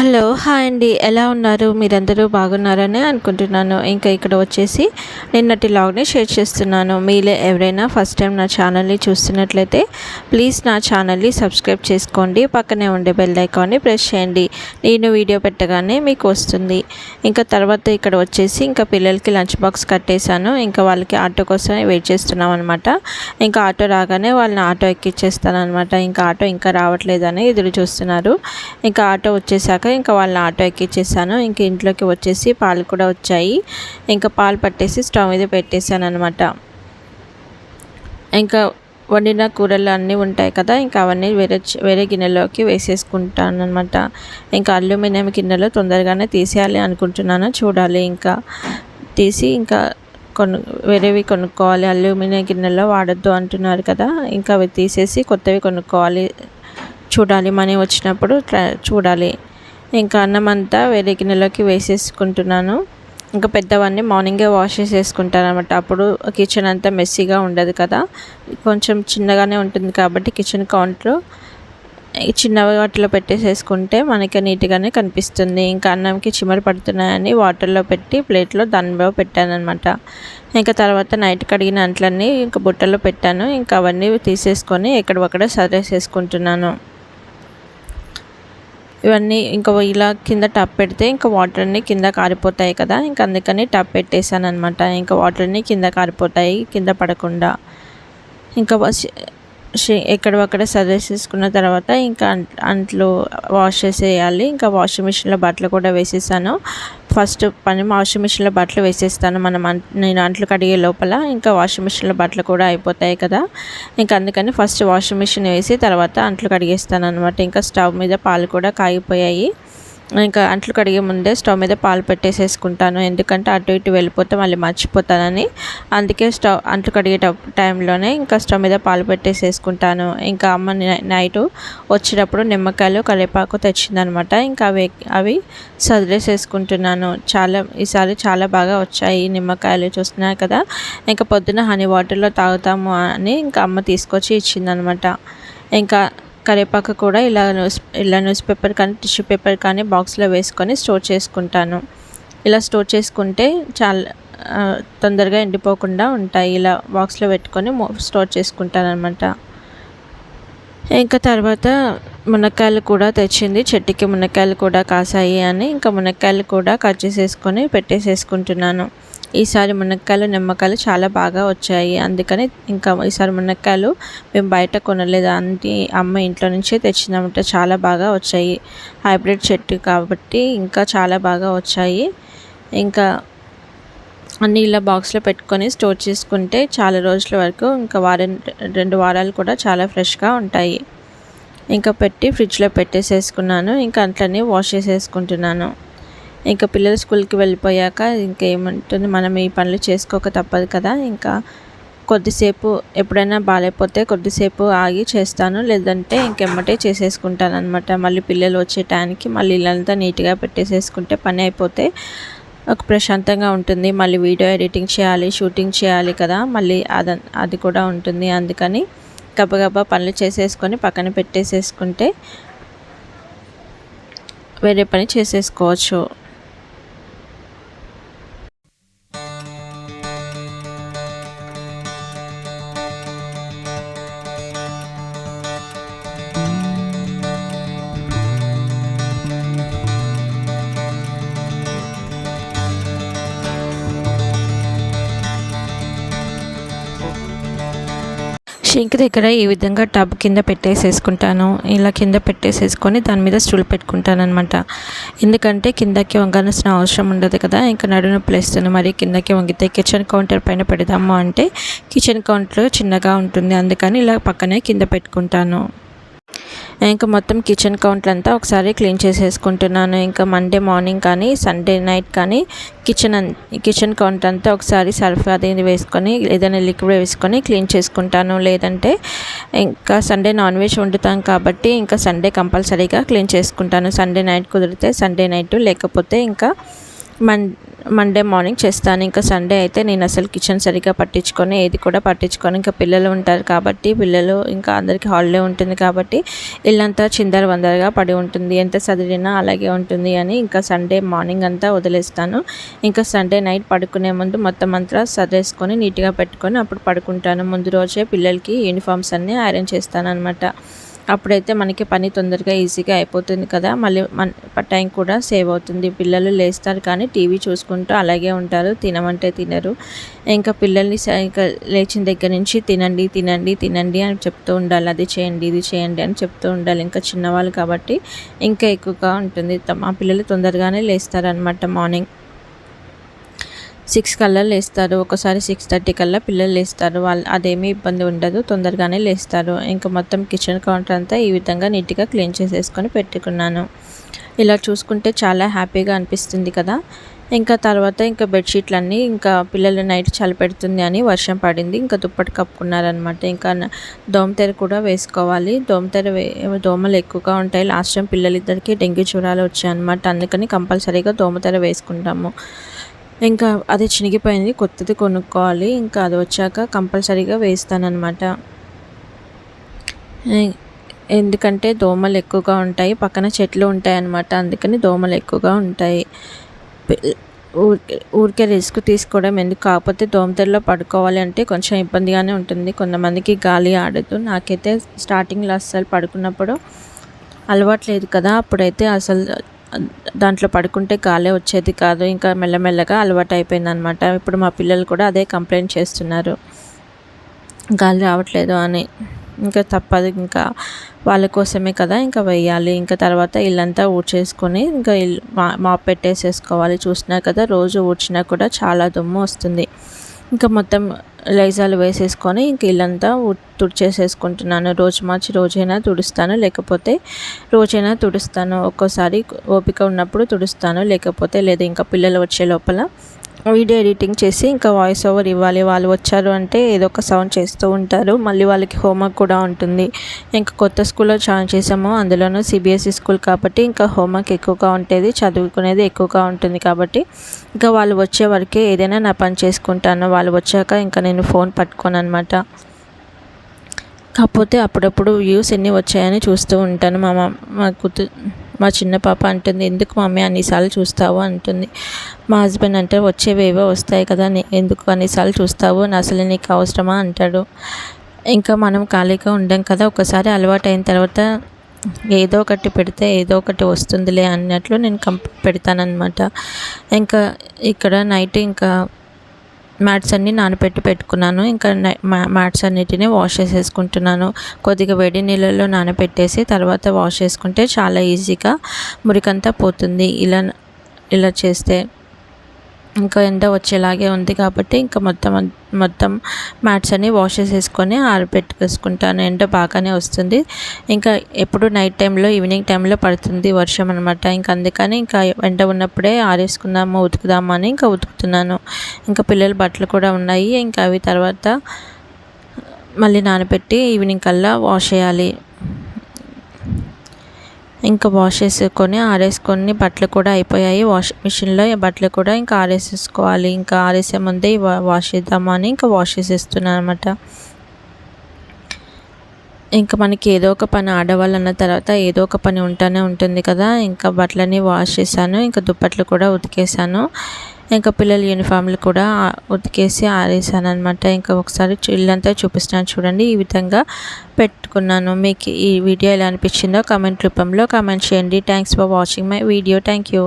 Hello hi అండి. ఎలా ఉన్నారు? మీరందరూ బాగున్నారని అనుకుంటున్నాను. ఇంకా ఇక్కడ వచ్చేసి నిన్నటి లాగ్ని షేర్ చేస్తున్నాను. మీలే ఎవరైనా ఫస్ట్ టైం నా ఛానల్ని చూస్తున్నట్లయితే ప్లీజ్ నా ఛానల్ని సబ్స్క్రైబ్ చేసుకోండి. పక్కనే ఉండే బెల్ ఐకాన్ని ప్రెస్ చేయండి. నేను వీడియో పెట్టగానే మీకు వస్తుంది. ఇంకా తర్వాత ఇక్కడ వచ్చేసి ఇంకా పిల్లలకి లంచ్ బాక్స్ కట్టేశాను. ఇంకా వాళ్ళకి ఆటో కోసం వెయిట్ చేస్తున్నాం అనమాట ఇంకా ఆటో రాగానే వాళ్ళని ఆటో ఎక్కిచ్చేస్తాను అనమాట ఇంకా ఆటో ఇంకా రావట్లేదని ఎదురు చూస్తున్నారు. ఇంకా ఆటో వచ్చేసాక ఇంకా వాళ్ళని ఆటో ఎక్కిచ్చేసాను. ఇంకా ఇంట్లోకి వచ్చేసి పాలు కూడా వచ్చాయి. ఇంకా పాలు పట్టేసి స్టవ్ మీద పెట్టేశాను అనమాట ఇంకా వండిన కూరలు అన్నీ ఉంటాయి కదా ఇంకా అవన్నీ వేరే వేరే గిన్నెలోకి వేసేసుకుంటాను అనమాట ఇంకా అల్యూమినియం గిన్నెలో తొందరగానే తీసేయాలి అనుకుంటున్నాను. చూడాలి ఇంకా. తీసి ఇంకా కొను వేరేవి కొనుక్కోవాలి. అల్యూమినియం గిన్నెలో వాడద్దు అంటున్నారు కదా ఇంకా అవి తీసేసి కొత్తవి కొనుక్కోవాలి. చూడాలి మనీ వచ్చినప్పుడు చూడాలి. ఇంకా అన్నం అంతా వేరే గిన్నెలోకి వేసేసుకుంటున్నాను. ఇంకా పెద్దవన్నీ మార్నింగే వాష్ చేసేసుకుంటాను అనమాట అప్పుడు కిచెన్ అంతా మెస్సీగా ఉండదు కదా. కొంచెం చిన్నగానే ఉంటుంది కాబట్టి కిచెన్ కౌంటర్ చిన్న వాటిలో పెట్టేసేసుకుంటే మనకి నీట్గానే కనిపిస్తుంది. ఇంకా అన్నంకి చిమరు పడుతున్నాయని వాటర్లో పెట్టి ప్లేట్లో దానిలో పెట్టాను అనమాట ఇంకా తర్వాత నైట్ కడిగిన అంట్లన్నీ ఇంకా బుట్టలో పెట్టాను. ఇంకా అవన్నీ తీసేసుకొని ఎక్కడొక్కడ సర్దేసేసుకుంటున్నాను. ఇవన్నీ ఇంకా ఇలా కింద టప్ పెడితే ఇంకా వాటర్ని కింద కారిపోతాయి కదా. ఇంకా అందుకని టప్ పెట్టేశాను అనమాట ఇంకా వాటర్ని కింద కారిపోతాయి కింద పడకుండా. ఇంకా ఎక్కడక్కడ సర్దేసేసుకున్న తర్వాత ఇంకా అంట్లు వాష్ చేసేయాలి. ఇంకా వాషింగ్ మిషన్లో బట్టలు కూడా వేసేసాను. ఫస్ట్ పని వాషింగ్ మిషన్లో బట్టలు వేసేస్తాను మనం నేను అంట్లు కడిగే లోపల. ఇంకా వాషింగ్ మిషన్లో బట్టలు కూడా అయిపోతాయి కదా. ఇంకా అందుకని ఫస్ట్ వాషింగ్ మిషన్ వేసి తర్వాత అంట్లు కడిగేస్తాను అనమాట ఇంకా స్టవ్ మీద పాలు కూడా కాగిపోయాయి. ఇంకా అంట్లు కడిగే ముందే స్టవ్ మీద పాలు పెట్టేసేసుకుంటాను. ఎందుకంటే అటు ఇటు వెళ్ళిపోతే మళ్ళీ మర్చిపోతానని. అందుకే స్టవ్ అంట్లు కడిగే టైంలోనే ఇంకా స్టవ్ మీద పాలు పెట్టేసేసుకుంటాను. ఇంకా అమ్మ నైట్ వచ్చేటప్పుడు నిమ్మకాయలు కరివేపాకు తెచ్చిందనమాట. ఇంకా అవి అవి సదిలేసేసుకుంటున్నాను చాలా ఈసారి చాలా బాగా వచ్చాయి నిమ్మకాయలు చూస్తున్నాయి కదా. ఇంకా పొద్దున హనీ వాటర్లో తాగుతాము అని ఇంకా అమ్మ తీసుకొచ్చి ఇచ్చిందనమాట. ఇంకా కరివేపాకు కూడా ఇలా న్యూస్ ఇలా న్యూస్ పేపర్ కానీ టిష్యూ పేపర్ కానీ బాక్స్లో వేసుకొని స్టోర్ చేసుకుంటాను. ఇలా స్టోర్ చేసుకుంటే చాలా తొందరగా ఎండిపోకుండా ఉంటాయి. ఇలా బాక్స్లో పెట్టుకొని స్టోర్ చేసుకుంటాను అనమాట ఇంకా తర్వాత మునక్కాయలు కూడా తెచ్చింది. చెట్టుకి మునక్కాయలు కూడా కాసాయి అని ఇంకా మునక్కాయలు కూడా కట్ చేసేసుకొని పెట్టేసేసుకుంటున్నాను. ఈసారి మునక్కాయలు నిమ్మకాయలు చాలా బాగా వచ్చాయి. అందుకని ఇంకా ఈసారి మునక్కాయలు మేము బయట కొనలేదు. అంటే అమ్మ ఇంట్లో నుంచే తెచ్చినామంటే. చాలా బాగా వచ్చాయి. హైబ్రిడ్ చెట్టు కాబట్టి ఇంకా చాలా బాగా వచ్చాయి. ఇంకా అన్నీ ఇలా బాక్స్లో పెట్టుకొని స్టోర్ చేసుకుంటే చాలా రోజుల వరకు ఇంకా వారం రెండు వారాలు కూడా చాలా ఫ్రెష్గా ఉంటాయి. ఇంకా పెట్టి ఫ్రిడ్జ్లో పెట్టేసేసుకున్నాను. ఇంకా అట్లనే వాష్ చేసేసుకుంటున్నాను. ఇంకా పిల్లలు స్కూల్కి వెళ్ళిపోయాక ఇంకేముంటుంది మనం ఈ పనులు చేసుకోక తప్పదు కదా. ఇంకా కొద్దిసేపు ఎప్పుడైనా బాగాలేకపోతే కొద్దిసేపు ఆగి చేస్తాను. లేదంటే ఇంకెమ్మటే చేసేసుకుంటాను అనమాట మళ్ళీ పిల్లలు వచ్చే టైంకి మళ్ళీ ఇల్లంతా నీట్గా పెట్టేసేసుకుంటే పని అయిపోతే ఒక ప్రశాంతంగా ఉంటుంది. మళ్ళీ వీడియో ఎడిటింగ్ చేయాలి షూటింగ్ చేయాలి కదా. మళ్ళీ అది అది కూడా ఉంటుంది. అందుకని గబగబా పనులు చేసేసుకొని పక్కన పెట్టేసేసుకుంటే వేరే పని చేసేసుకోవచ్చు. షింక్ దగ్గర ఈ విధంగా టబ్ కింద పెట్టేసేసుకుంటాను. ఇలా కింద పెట్టేసేసుకొని దాని మీద స్టూల్ పెట్టుకుంటాను అనమాట ఎందుకంటే కిందకి వంగాల్సిన అవసరం ఉండదు కదా. ఇంకా నడున ప్లేస్తుంది మరి కిందకి వంగితే కిచెన్ కౌంటర్ పైన పెడదాము అంటే కిచెన్ కౌంటర్ చిన్నగా ఉంటుంది. అందుకని ఇలా పక్కనే కింద పెట్టుకుంటాను. ఇంకా మొత్తం కిచెన్ కౌంటర్ అంతా ఒకసారి క్లీన్ చేసేసుకుంటున్నాను. ఇంకా మండే మార్నింగ్ కానీ సండే నైట్ కానీ కిచెన్ కిచెన్ కౌంటర్ అంతా ఒకసారి సర్ఫ్ అది వేసుకొని ఏదైనా లిక్విడ్ వేసుకొని క్లీన్ చేసుకుంటాను. లేదంటే ఇంకా సండే నాన్ వెజ్ వండుతాం కాబట్టి ఇంకా సండే కంపల్సరీగా క్లీన్ చేసుకుంటాను. సండే నైట్ కుదిరితే సండే నైట్ లేకపోతే ఇంకా మన్ మండే మార్నింగ్ చేస్తాను. ఇంకా సండే అయితే నేను అసలు కిచెన్ సరిగ్గా పట్టించుకొని. ఏది కూడా పట్టించుకొని. ఇంకా పిల్లలు ఉంటారు కాబట్టి పిల్లలు ఇంకా అందరికీ హాలిడే ఉంటుంది కాబట్టి ఇల్లంతా చిందర వందరగా పడి ఉంటుంది. ఎంత చదివినా అలాగే ఉంటుంది అని ఇంకా సండే మార్నింగ్ అంతా వదిలేస్తాను. ఇంకా సండే నైట్ పడుకునే ముందు మొత్తం అంతా సర్దేసుకొని నీట్గా పెట్టుకొని అప్పుడు పడుకుంటాను. ముందు రోజే పిల్లలకి యూనిఫామ్స్ అన్నీ ఐరన్ చేస్తాను అనమాట అప్పుడైతే మనకి పని తొందరగా ఈజీగా అయిపోతుంది కదా. మళ్ళీ మన టైం కూడా సేవ్ అవుతుంది. పిల్లలు లేస్తారు కానీ టీవీ చూసుకుంటూ అలాగే ఉంటారు. తినమంటే తినరు. ఇంకా పిల్లల్ని ఇంకా లేచిన దగ్గర నుంచి తినండి తినండి తినండి అని చెప్తూ ఉండాలి. అది చేయండి ఇది చేయండి అని చెప్తూ ఉండాలి. ఇంకా చిన్నవాళ్ళు కాబట్టి ఇంకా ఎక్కువగా ఉంటుంది. మా పిల్లలు తొందరగానే లేస్తారనమాట మార్నింగ్. సిక్స్ కల్లా లేస్తారు. ఒకసారి సిక్స్ థర్టీ కల్లా పిల్లలు లేస్తారు. వాళ్ళు అదేమీ ఇబ్బంది ఉండదు. తొందరగానే లేస్తారు. ఇంకా మొత్తం కిచెన్ కౌంటర్ అంతా ఈ విధంగా నీట్గా క్లీన్ చేసేసుకొని పెట్టుకున్నాను. ఇలా చూసుకుంటే చాలా హ్యాపీగా అనిపిస్తుంది కదా. ఇంకా తర్వాత ఇంకా బెడ్షీట్లన్నీ ఇంకా పిల్లలు నైట్ చలిపెడుతుంది అని వర్షం పడింది. ఇంకా దుప్పటి కప్పుకున్నారనమాట ఇంకా దోమతెర కూడా వేసుకోవాలి. దోమతెర వే దోమలు ఎక్కువగా ఉంటాయి. లాస్ట్ టైం పిల్లలిద్దరికీ డెంగ్యూ జ్వరాలు వచ్చాయి అనమాట అందుకని కంపల్సరీగా దోమతెర వేసుకుంటాము. ఇంకా అది చినిగిపోయింది. కొత్తది కొనుక్కోవాలి. ఇంకా అది వచ్చాక కంపల్సరీగా వేస్తానన్నమాట ఎందుకంటే దోమలు ఎక్కువగా ఉంటాయి. పక్కన చెట్లు ఉంటాయి అన్నమాట అందుకని దోమలు ఎక్కువగా ఉంటాయి. ఊరికే ఊరికే రిస్క్ తీసుకోవడం ఎందుకు? కాకపోతే దోమతెరలో పడుకోవాలి అంటే కొంచెం ఇబ్బందిగానే ఉంటుంది. కొంతమందికి గాలి ఆడదు. నాకైతే స్టార్టింగ్లో అస్సలు పడుకున్నప్పుడు అలవాట్లేదు కదా. అప్పుడైతే అసలు దాంట్లో పడుకుంటే గాలే వచ్చేది కాదు. ఇంకా మెల్లమెల్లగా అలవాటు అయిపోయింది అనమాట ఇప్పుడు మా పిల్లలు కూడా అదే కంప్లైంట్ చేస్తున్నారు. గాలి రావట్లేదు అని. ఇంకా తప్పదు. ఇంకా వాళ్ళ కోసమే కదా ఇంకా వేయాలి ఇంకా తర్వాత ఇల్లంతా ఊడ్చేసుకొని ఇంకా ఇల్లు మా మాప్ పెట్టేసేసుకోవాలి. చూసినా కదా రోజు ఊడ్చినా కూడా చాలా దుమ్ము వస్తుంది. ఇంకా మొత్తం లైజాలు వేసేసుకొని ఇంక ఇల్లంతా తుడిచేసేసుకుంటున్నాను. రోజు మార్చి రోజైనా తుడుస్తాను లేకపోతే రోజైనా తుడుస్తాను. ఒక్కోసారి ఓపిక ఉన్నప్పుడు తుడుస్తాను లేకపోతే లేదు ఇంకా పిల్లలు వచ్చే లోపల వీడియో ఎడిటింగ్ చేసి ఇంకా వాయిస్ ఓవర్ ఇవ్వాలి. వాళ్ళు వచ్చారు అంటే ఏదో ఒక సౌండ్ చేస్తూ ఉంటారు. మళ్ళీ వాళ్ళకి హోంవర్క్ కూడా ఉంటుంది. ఇంకా కొత్త స్కూల్లో జాయిన్ చేసాము అందులోనూ సిబిఎస్ఈ స్కూల్ కాబట్టి ఇంకా హోంవర్క్ ఎక్కువగా ఉంటుంది చదువుకునేది ఎక్కువగా ఉంటుంది కాబట్టి ఇంకా వాళ్ళు వచ్చే వరకే ఏదైనా నా పని చేసుకుంటాను. వాళ్ళు వచ్చాక ఇంకా నేను ఫోన్ పట్టుకోను అనమాట కాకపోతే అప్పుడప్పుడు వ్యూస్ ఎన్ని వచ్చాయని చూస్తూ ఉంటాను. మా మా కూతురు మా చిన్న పాప అంటుంది ఎందుకు మమ్మీ అన్నిసార్లు చూస్తావు? అంటుంది. మా హస్బెండ్ అంటే వచ్చేవేవో వస్తాయి కదా ఎందుకు అన్నిసార్లు చూస్తావు? అసలు నీకు అవసరమా? అంటాడు. ఇంకా మనం ఖాళీగా ఉండం కదా ఒకసారి అలవాటైన తర్వాత ఏదో ఒకటి పెడితే ఏదో ఒకటి వస్తుందిలే అన్నట్లు నేను కంప్ పెడతానమాట ఇంకా ఇక్కడ నైట్ ఇంకా మ్యాట్స్ అన్నీ నానబెట్టి పెట్టుకున్నాను. ఇంకా మ్యాట్స్ అన్నిటిని వాష్ చేసేసుకుంటున్నాను. కొద్దిగా వేడి నీళ్ళల్లో నానబెట్టేసి తర్వాత వాష్ చేసుకుంటే చాలా ఈజీగా మురికంతా పోతుంది. ఇలా ఇలా చేస్తే ఇంకా ఎండ వచ్చేలాగే ఉంది కాబట్టి ఇంకా మొత్తం మొత్తం మ్యాట్స్ అన్ని వాష్ చేసేసుకొని ఆరబెట్టుకేసుకుంటాను ఎండ బాగానే వస్తుంది. ఇంకా ఎప్పుడు నైట్ టైంలో ఈవినింగ్ టైంలో పడుతుంది వర్షం అనమాట ఇంకా అందుకని ఇంకా ఎండ ఉన్నప్పుడే ఆరేసుకుందాము ఉతుకుదాము అని ఇంకా ఉతుకుతున్నాను. ఇంకా పిల్లల బట్టలు కూడా ఉన్నాయి. ఇంకా అవి తర్వాత మళ్ళీ నానబెట్టి ఈవినింగ్ కల్లా వాష్ చేయాలి. ఇంకా వాష్ చేసుకొని ఆరేసుకొని బట్టలు కూడా అయిపోయాయి. వాష్ మిషన్లో బట్టలు కూడా ఇంకా ఆరేసేసుకోవాలి. ఇంకా ఆరేసే ముందే వాష్ చేద్దామని ఇంకా వాష్ చేసేస్తున్నాను అనమాట ఇంకా మనకి ఏదో ఒక పని ఆడవాళ్ళు అన్న తర్వాత ఏదో ఒక పని ఉంటూనే ఉంటుంది కదా. ఇంకా బట్టలని వాష్ చేశాను. ఇంకా దుప్పట్లు కూడా ఉతికేసాను ఇంకా పిల్లల యూనిఫామ్లు కూడా ఉతికేసి ఆరేసాను అనమాట ఇంకా ఒకసారి ఇల్లంతా చూపిస్తున్నాను చూడండి. ఈ విధంగా పెట్టుకున్నాను. మీకు ఈ వీడియో ఎలా అనిపించిందో కామెంట్ రూపంలో కామెంట్ చేయండి. Thanks for watching my video thank you